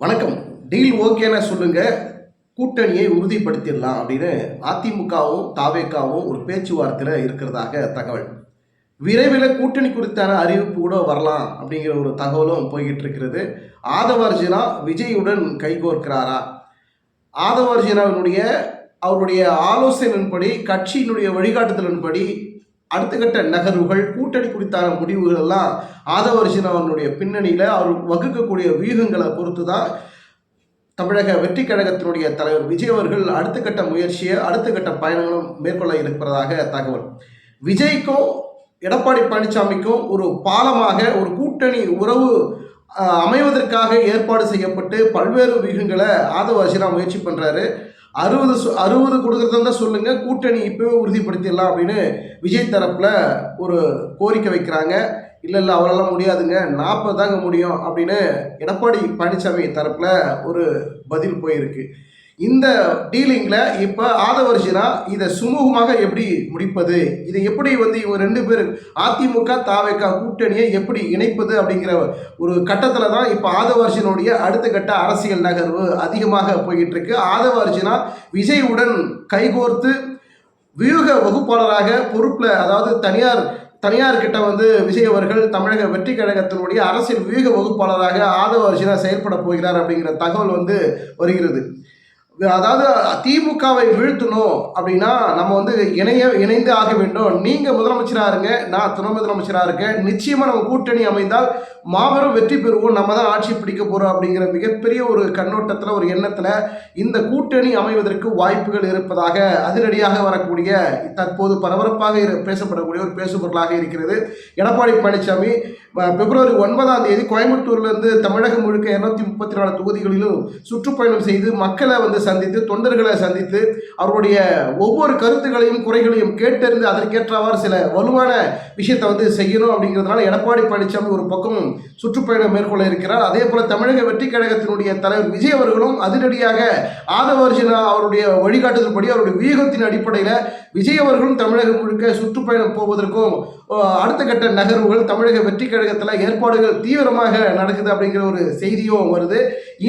வணக்கம். டீல் ஓகேன்னு சொல்லுங்க. கூட்டணியை உறுதிப்படுத்திடலாம் அப்படின்னு அதிமுகவும் தாவேக்காவும் ஒரு பேச்சுவார்த்தையில் இருக்கிறதாக தகவல். விரைவில் கூட்டணி குறித்தான அறிவிப்பு கூட வரலாம் அப்படிங்கிற ஒரு தகவலும் போய்கிட்டு இருக்கிறது. ஆதவர்ஜினா விஜயுடன் கைகோர்க்கிறாரா? ஆதவர்ஜினாவினுடைய அவருடைய ஆலோசனையின்படி கட்சியினுடைய வழிகாட்டுதலின்படி அடுத்த கட்ட நகர்வுகள் கூட்டணி குறித்தான முடிவுகள் எல்லாம் ஆதவர்ஜினாவினுடைய பின்னணியில் அவர் வகுக்கக்கூடிய வியூகங்களை பொறுத்து தான் தமிழக வெற்றி கழகத்தினுடைய தலைவர் விஜய் அவர்கள் அடுத்த கட்ட முயற்சியை அடுத்த கட்ட பயணங்களும் மேற்கொள்ள இருக்கிறதாக தகவல். விஜய்க்கும் எடப்பாடி பழனிசாமிக்கும் ஒரு பாலமாக ஒரு கூட்டணி உறவு அமைவதற்காக ஏற்பாடு செய்யப்பட்டு பல்வேறு வியூகங்களை ஆதவ முயற்சி பண்ணுறாரு அறுபது அறுபது கொடுக்குறதா சொல்லுங்க. கூட்டணி இப்பவே உறுதிப்படுத்திடலாம் அப்படின்னு விஜய் தரப்புல ஒரு கோரிக்கை வைக்கிறாங்க. இல்லை இல்லை அவரெல்லாம் முடியாதுங்க. நாற்பது தாங்க முடியும் அப்படின்னு எடப்பாடி பழனிசாமி தரப்புல ஒரு பதில் போயிருக்கு. இந்த டீலிங்கில் இப்போ ஆதவர்ஷினா இதை சுமூகமாக எப்படி முடிப்பது? இதை எப்படி வந்து இவங்க ரெண்டு பேர் அதிமுக தாவேக்கா கூட்டணியை எப்படி இணைப்பது அப்படிங்கிற ஒரு கட்டத்தில் தான் இப்போ ஆதவர்ஷினுடைய அடுத்த கட்ட அரசியல் நகர்வு அதிகமாக போய்கிட்டு இருக்கு ஆதவர்ஜினா விஜயுடன் கைகோர்த்து வியூக வகுப்பாளராக பொறுப்பில் அதாவது தனியார் தனியார் கிட்ட வந்து விஜய் அவர்கள் தமிழக வெற்றி கழகத்தினுடைய அரசியல் வியூக வகுப்பாளராக ஆதவ அர்ஜுனா செயல்பட போகிறார் அப்படிங்கிற தகவல் வந்து வருகிறது. அதாவது திமுகவை வீழ்த்தணும் அப்படின்னா நம்ம வந்து இணைய இணைந்து ஆக வேண்டும். நீங்கள் முதலமைச்சராக இருங்க நான் துணை முதலமைச்சராக இருக்கேன். நிச்சயமாக நம்ம கூட்டணி அமைந்தால் மாபெரும் வெற்றி பெறுவோம். நம்ம தான் ஆட்சி பிடிக்க போகிறோம் அப்படிங்கிற மிகப்பெரிய ஒரு கண்ணோட்டத்தில் ஒரு எண்ணத்தில் இந்த கூட்டணி அமைவதற்கு வாய்ப்புகள் இருப்பதாக அதிரடியாக வரக்கூடிய தற்போது பரபரப்பாக இரு- பேசப்படக்கூடிய ஒரு பேசுபொருளாக இருக்கிறது. எடப்பாடி பழனிசாமி பிப்ரவரி ஒன்பதாம் தேதி கோயம்புத்தூர்லேருந்து தமிழகம் முழுக்க இரநூத்தி முப்பத்தி நாலு தொகுதிகளிலும் சுற்றுப்பயணம் செய்து மக்களை வந்து சந்தித்து தொண்டர்களை சந்தித்து அவருடைய ஒவ்வொரு கருத்துக்களையும் குறைகளையும் கேட்டறிந்து அதற்கேற்றவாறு சில வலுவான விஷயத்தை வந்து செய்யணும் அப்படிங்கிறதுனால எடப்பாடி பழனிசாமி ஒரு பக்கம் சுற்றுப்பயணம் மேற்கொள்ள இருக்கிறார். அதே போல தமிழக வெற்றி கழகத்தினுடைய தலைவர் விஜய் அவர்களும் அதிரடியாக ஆதவர்ஜினா அவருடைய வழிகாட்டுதல்படி அவருடைய வியூகத்தின் அடிப்படையில் விஜய் அவர்களும் தமிழகம் முழுக்க சுற்றுப்பயணம் போவதற்கும் அடுத்த கட்ட நகர்வுகள் தமிழக வெற்றி கழகத்தில் ஏற்பாடுகள் தீவிரமாக நடக்குது அப்படிங்கிற ஒரு செய்தியும் வருது.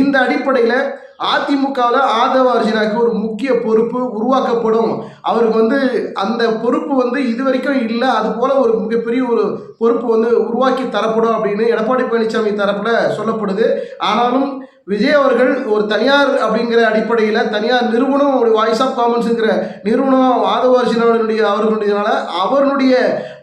இந்த அடிப்படையில் அதிமுகவில் ஆதவ அர்ஜுனாக்கு ஒரு முக்கிய பொறுப்பு உருவாக்கப்படும். அவருக்கு வந்து அந்த பொறுப்பு வந்து இது வரைக்கும் இல்லை அது போல ஒரு மிகப்பெரிய ஒரு பொறுப்பு வந்து உருவாக்கி தரப்படும் அப்படின்னு எடப்பாடி பழனிசாமி தரப்பில் சொல்லப்படுது. ஆனாலும் விஜய் அவர்கள் ஒரு தனியார் அப்படிங்கிற அடிப்படையில் தனியார் நிறுவனம் ஒரு வாய்ஸ் ஆஃப் காமன்ஸுங்கிற நிறுவனம் ஆதவ அர்ஜுனாவுடைய அவர்களுடையனால அவருடைய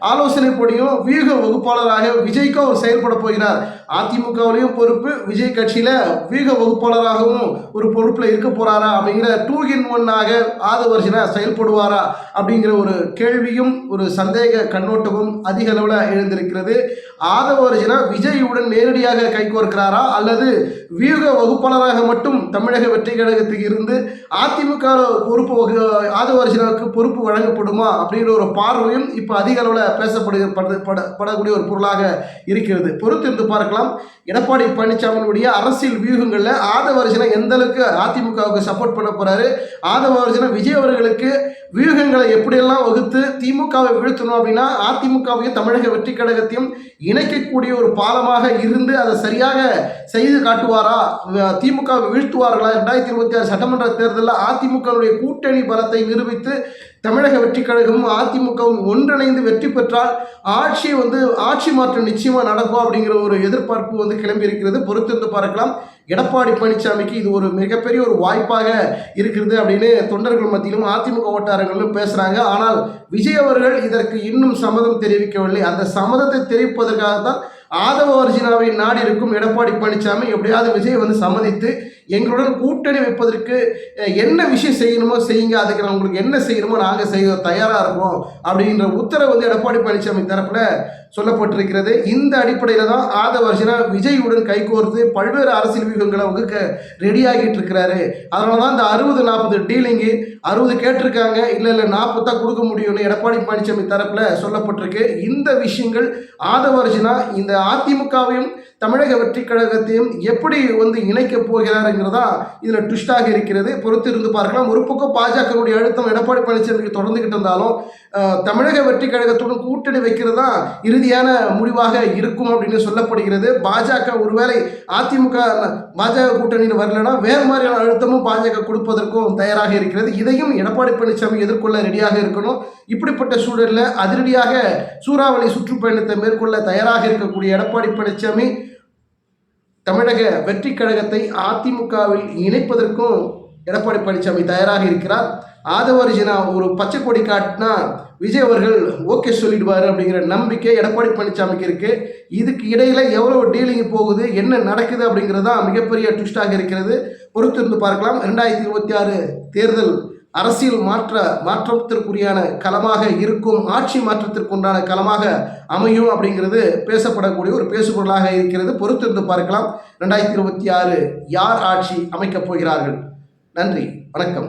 ஆலோசனைப்படியும் வியூக வகுப்பாளராக விஜய்க்கும் அவர் செயல்பட போகிறார். அதிமுகவிலையும் பொறுப்பு விஜய் கட்சியில் வியூக வகுப்பாளராகவும் ஒரு பொறுப்பில் இருக்க போகிறாரா அப்படிங்கிற டூ இன் ஒன்னாக ஆதவர்ஜினா செயல்படுவாரா அப்படிங்கிற ஒரு கேள்வியும் ஒரு சந்தேக கண்ணோட்டமும் அதிக அளவில் எழுந்திருக்கிறது. ஆதவர்ஜினா விஜயுடன் நேரடியாக கைகோர்க்கிறாரா அல்லது வியூக வகுப்பாளராக மட்டும் தமிழக வெற்றி கழகத்துக்கு இருந்து அதிமுக பொறுப்பு வகு- ஆதவர்ஜினாவுக்கு பொறுப்பு வழங்கப்படுமா? அப்படிங்கிற ஒரு பார்வையும் இப்போ அதிக அளவில் பேசப்படுகிற பட- படக்கூடிய ஒரு பொருளாக இருக்கிறது. பொறுத்திருந்து பார்க்கலாம். எடப்பாடி பழனிசாமியினுடைய அரசியல் வியூகங்களில் ஆதவர்ஜனா எந்த அளவுக்கு அதிமுகவுக்கு சப்போர்ட் பண்ண போறாரு? ஆதவர்ஜனா விஜய் அவர்களுக்கு வியூகங்களை எப்படியெல்லாம் வகுத்து திமுகவை வீழ்த்தணும் அப்படின்னா அதிமுகவையும் தமிழக வெற்றி கழகத்தையும் இணைக்கக்கூடிய ஒரு பாலமாக இருந்து அதை சரியாக செய்து காட்டுவாரா? திமுக திமுகவை வீழ்த்துவார்களா? ரெண்டாயிரத்தி இருபத்தி ஆறு சட்டமன்ற தேர்தலில் அதிமுகவுடைய கூட்டணி பலத்தை நிரூபித்து தமிழக வெற்றிக் கழகமும் அதிமுகவும் ஒன்றிணைந்து வெற்றி பெற்றால் ஆட்சி வந்து ஆட்சி மாற்றம் நிச்சயமாக நடக்கும் அப்படிங்கிற ஒரு எதிர்பார்ப்பு வந்து கிளம்பி இருக்கிறது பொறுத்திருந்து பார்க்கலாம். எடப்பாடி பழனிசாமிக்கு இது ஒரு மிகப்பெரிய ஒரு வாய்ப்பாக இருக்கிறது அப்படின்னு தொண்டர்கள் மத்தியிலும் அதிமுக வட்டாரங்களிலும் பேசுகிறாங்க ஆனால் விஜய் அவர்கள் இதற்கு இன்னும் சம்மதம் தெரிவிக்கவில்லை. அந்த சம்மதத்தை தெரிவிப்பதற்காக தான் ஆதவ அர்ஜுனாவை நாடி இருக்கும் எடப்பாடி பழனிசாமி. எப்படியாவது விஜய் வந்து சம்மதித்து எங்களுடன் கூட்டணி வைப்பதற்கு என்ன விஷயம் செய்யணுமோ செய்யுங்க அதுக்கு நான் உங்களுக்கு என்ன செய்யணுமோ நாங்கள் செய்ய தயாராக இருக்கோம் அப்படின்ற உத்தரவு வந்து எடப்பாடி பழனிசாமி தரப்பில் சொல்லப்பட்டிருக்கிறது. இந்த அடிப்படையில் தான் ஆதவ அர்ஜுனா விஜயுடன் கைகோர்த்து பல்வேறு அரசியல் வியூகங்களை வகுக்க ரெடி ஆகிட்டு இருக்கிறாரு. அதனால தான் இந்த அறுபது நாற்பது டீலிங்கு அறுபது கேட்டிருக்காங்க. இல்லை இல்லை நாற்பது தான் கொடுக்க முடியும்னு எடப்பாடி பழனிசாமி தரப்பில் சொல்லப்பட்டிருக்கு. இந்த விஷயங்கள் ஆதவ அர்ஜுனா இந்த அதிமுகவையும் தமிழக வெற்றி கழகத்தையும் எப்படி வந்து இணைக்கப் போகிறாருங்கிறதா இதில் ட்விஸ்டாக இருக்கிறது. பொறுத்து இருந்து பார்க்கலாம். ஒரு பக்கம் பாஜகவுடைய அழுத்தம் எடப்பாடி பழனிசாமிக்கு தொடர்ந்துகிட்டு இருந்தாலும் தமிழக வெற்றி கழகத்துடன் கூட்டணி வைக்கிறது தான் இறுதியான முடிவாக இருக்கும் அப்படின்னு சொல்லப்படுகிறது. பாஜக ஒருவேளை அதிமுக பாஜக கூட்டணியில் வரலன்னா வேறு மாதிரியான அழுத்தமும் பாஜக கொடுப்பதற்கும் தயாராக இருக்கிறது. இதையும் எடப்பாடி பழனிசாமி எதிர்கொள்ள ரெடியாக இருக்கணும். இப்படிப்பட்ட சூழலில் அதிரடியாக சூறாவளி சுற்றுப்பயணத்தை மேற்கொள்ள தயாராக இருக்கக்கூடிய எடப்பாடி பழனிசாமி தமிழக வெற்றி கழகத்தை அதிமுகவில் இணைப்பதற்கும் எடப்பாடி பழனிசாமி தயாராக இருக்கிறார். ஆதவ அர்ஜுனா ஒரு பச்சை கொடி காட்டினா விஜய் அவர்கள் ஓகே சொல்லிடுவார் அப்படிங்கிற நம்பிக்கை எடப்பாடி பழனிசாமிக்கு இருக்குது இதுக்கு இடையில் எவ்வளோ டீலிங் போகுது என்ன நடக்குது அப்படிங்கிறது தான் மிகப்பெரிய ட்விஸ்டாக இருக்கிறது. பொறுத்திருந்து பார்க்கலாம். ரெண்டாயிரத்தி இருபத்தி ஆறு தேர்தல் அரசியல் மாற்ற மாற்றத்திற்குரியான களமாக இருக்கும் ஆட்சி மாற்றத்திற்குண்டான களமாக அமையும் அப்படிங்கிறது பேசப்படக்கூடிய ஒரு பேசுபொருளாக இருக்கிறது. பொறுத்திருந்து பார்க்கலாம். ரெண்டாயிரத்தி இருபத்தி ஆறு யார் ஆட்சி அமைக்கப் போகிறார்கள்? நன்றி. வணக்கம்.